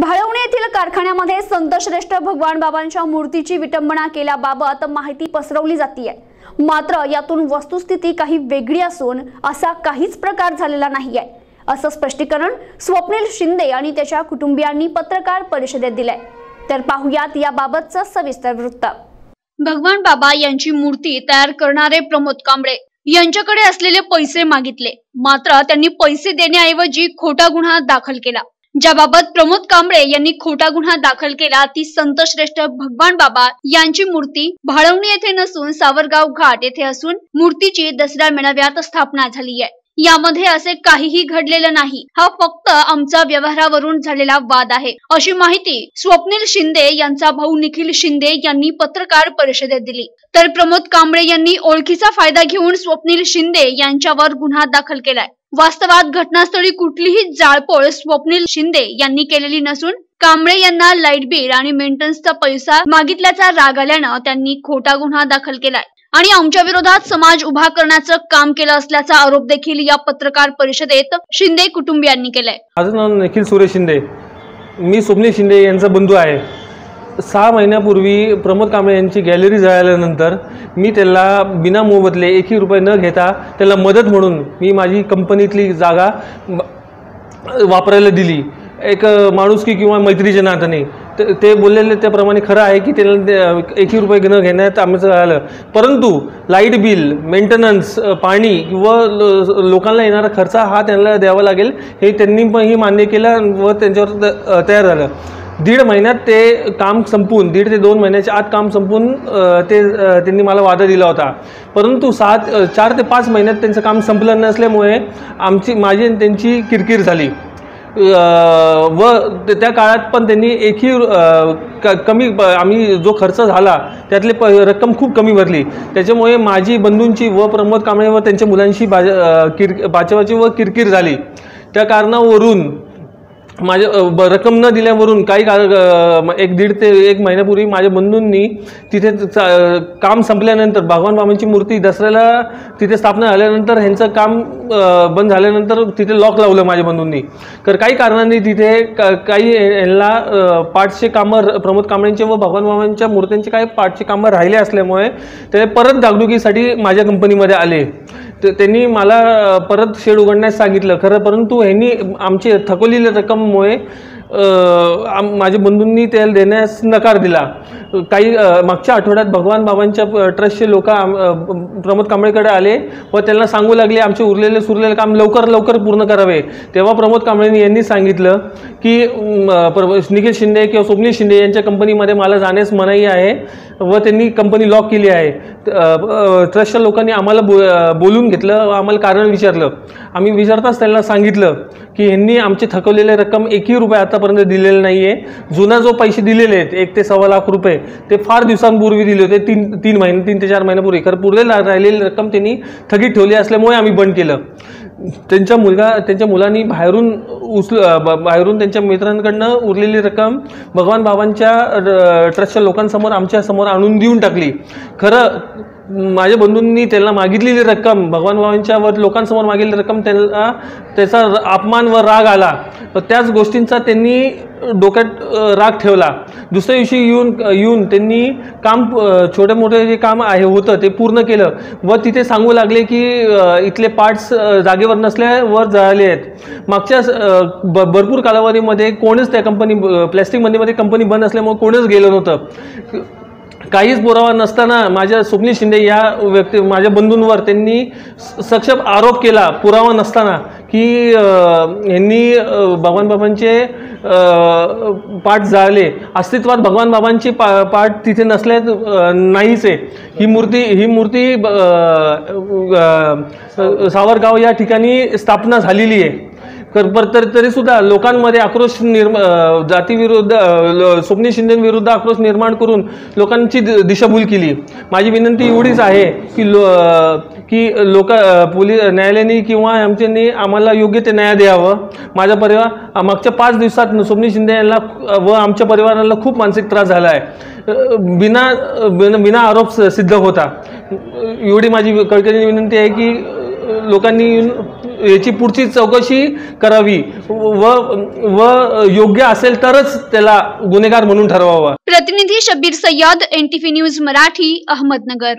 भाळवणे येथील कारखान्यामध्ये संतश्रेष्ठ भगवान बाबांच्या मूर्तीची विटंबना केल्याबाबत माहिती पसरवली जातीये. मात्र यातून वस्तुस्थिती काही वेगळी असून असा काहीच प्रकार झालेला नाहीये. असं स्पष्टीकरण स्वप्नील शिंदे आणि त्याच्या कुटुंबियांनी पत्रकार परिषदेत दिलंय. तर पाहुयात याबाबतचं सविस्तर वृत्त. भगवान बाबा यांची मूर्ती तयार करणारे प्रमोद कांबळे यांच्याकडे असलेले पैसे मागितले. मात्र त्यांनी पैसे देण्याऐवजी खोटा गुन्हा दाखल केला. ज्याबाबत प्रमोद कांबळे यांनी खोटा गुन्हा दाखल केला ती संत श्रेष्ठ भगवान बाबा यांची मूर्ती भाळवणी येथे नसून सावरगाव घाट येथे असून मूर्तीची दसरा मेळाव्यात स्थापना झाली आहे. यामध्ये असे काहीही घडलेलं नाही. हा फक्त आमचा व्यवहारावरून झालेला वाद आहे. अशी माहिती स्वप्नील शिंदे यांचा भाऊ निखिल शिंदे यांनी पत्रकार परिषदेत दिली. तर प्रमोद कांबळे यांनी ओळखीचा फायदा घेऊन स्वप्नील शिंदे यांच्यावर गुन्हा दाखल केलाय. वास्तवात घटनास्थळी कुठलीही जाळपोळ स्वप्नील शिंदे यांनी केलेली नसून कांबळे यांना लाइट बिल आणि मेंटेनन्सचा पैसा मागितल्याचा राग आल्यानं त्यांनी खोटा गुन्हा दाखल केलाय. आणि आमच्या विरोधात समाज उभा करण्याचं काम केलं असल्याचा आरोप देखील या पत्रकार परिषदेत शिंदे कुटुंबियांनी केलाय. माझं नाव निखिल सुरेश शिंदे. मी स्वप्नील शिंदे यांचा बंधू आहे. सहा महिन्यापूर्वी प्रमोद कांबळे यांची गॅलरी जळाल्यानंतर मी त्याला बिना मोबदले एकही रुपये न घेता त्याला मदत म्हणून मी माझी कंपनीतली जागा वापरायला दिली. एक माणुसकी किंवा मैत्रीच्या नात्याने ते- ते बोललेले त्याप्रमाणे खरं आहे की त्याला एकही रुपये न घेण्यात आमचं आलं. परंतु लाइट बिल मेंटेनन्स पाणी किंवा लोकांना येणारा खर्च हा त्यांना द्यावा लागेल हे त्यांनी पण ही मान्य केलं व त्यांच्यावर त- तयार झालं. दीड महिन्यात ते काम संपून दीड ते दोन महिन्याच्या आत काम संपून ते त्यांनी मला वादा दिला होता. परंतु सात चार ते पाच महिन्यात त्यांचं काम संपलं नसल्यामुळे आमची माझी आणि त्यांची किरकिर झाली. व त्या काळात पण त्यांनी एकही क- कमी प- आम्ही जो खर्च झाला त्यातले प रक्कम खूप कमी भरली. त्याच्यामुळे माझी बंधूंची व प्रमोद कांबळे व त्यांच्या मुलांशी बाज किर बाचवाची व किरकिर झाली. त्या कारणावरून माझ्या ब- रक्कम न दिल्यावरून काही काळ एक दीड ते एक महिन्यापूर्वी माझ्या बंधूंनी तिथे चा- काम संपल्यानंतर भगवान बाबांची मूर्ती दसऱ्याला तिथे स्थापना झाल्यानंतर ह्यांचं काम बंद झाल्यानंतर तिथे लॉक लावलं माझ्या बंधूंनी. तर काही कारणांनी तिथे काही ह्यांना पाठचे कामं प्रमोद कांबळेंचे व भगवान बाबांच्या मूर्त्यांचे काही पाठचे कामं राहिले असल्यामुळे ते परत डागडुगीसाठी माझ्या कंपनीमध्ये आले. त्यांनी मला परत शेड उघडण्यास सांगितलं. खरं परंतु ह्यांनी आमची थकवलेली रक्कममुळे आम- माझ्या बंधूंनी त्याला देण्यास नकार दिला. काही मागच्या आठवड्यात भगवान बाबांच्या ट्रस्टचे लोक प्रमोद कांबळेकडे आले व त्यांना सांगू लागले आमचे उरलेले सुरलेले काम लवकर लवकर पूर्ण करावे. तेव्हा प्रमोद कांबळे यांनी सांगितलं की प्र- निखिल शिंदे किंवा स्वप्नील शिंदे यांच्या कंपनीमध्ये मला जाण्यास मनाई आहे व त्यांनी कंपनी लॉक केली आहे. ट्रस्टच्या लोकांनी आम्हाला बो बोलून घेतलं व आम्हाला कारण विचारलं. आम्ही विचारताच त्यांना सांगितलं की ह्यांनी आमची थकवलेली रक्कम एकही रुपये आतापर्यंत दिलेला नाही आहे जुना जो पैसे दिलेले आहेत एक ते सव्वा लाख रुपये ते फार दिवसांपूर्वी दिले होते. तीन तीन महिने तीन ते चार महिन्यापूर्वी. खरं पुढे राहिलेली रक्कम त्यांनी थकीत ठेवली असल्यामुळे आम्ही बंद केलं. त्यांच्या मुलगा त्यांच्या मुलांनी बाहेरून उचल ब- बाहेरून त्यांच्या मित्रांकडनं उरलेली रक्कम भगवान बाबांच्या ट्रस्टच्या लोकांसमोर आमच्यासमोर आणून देऊन टाकली. खरं माझ्या बंधूंनी त्यांना मागितलेली रक्कम भगवान भावांच्यावर लोकांसमोर मागितलेली रक्कम त्यांना त्याचा अपमान व राग आला. व त्याच गोष्टींचा त्यांनी डोक्यात राग ठेवला. दुसऱ्या दिवशी येऊन येऊन त्यांनी काम छोटे मोठे जे काम आहे होतं ते पूर्ण केलं. व तिथे सांगू लागले की इथले पार्ट्स जागेवर नसल्यावर जळाले आहेत. मागच्या ब- भरपूर कालावधीमध्ये कोणीच त्या कंपनी प्लॅस्टिक मंदीमध्ये कंपनी बंद असल्यामुळे कोणीच गेलं नव्हतं. काहीच पुरावा नसताना माझ्या स्वप्नील शिंदे या व्यक्ती माझ्या बंधूंवर त्यांनी स- सक्षम आरोप केला पुरावा नसताना की यांनी भगवान बाबांचे पाठ जाळले. अस्तित्वात भगवान बाबांची पा पाठ तिथे नसल्या नाहीच आहे ही मूर्ती ही मूर्ती ब- सावरगाव या ठिकाणी स्थापना झालेली आहे. तर पर तर तरीसुद्धा लोकांमध्ये आक्रोश निर्म जातीविरुद्ध स्वप्नी ल- शिंदेविरुद्ध आक्रोश निर्माण करून लोकांची दि- दिशाभूल केली. माझी विनंती एवढीच आहे की लो की लोक पोलीस न्यायालयाने किंवा आमच्यांनी आम्हाला योग्य ते न्याय द्यावं. माझा परिवार मागच्या पाच दिवसात स्वप्नी शिंदे यांना व आमच्या परिवाराला खूप मानसिक त्रास झाला आहे. बिना बिना आरोप स- सिद्ध होता. एवढी माझी कळकळीने विनंती आहे की लोकांनी येऊन याची पुढची चौकशी करावी. व व योग्य असेल तरच त्याला गुन्हेगार म्हणून ठरवावा. प्रतिनिधी शब्बीर सय्यद एनटीव्ही न्यूज मराठी अहमदनगर.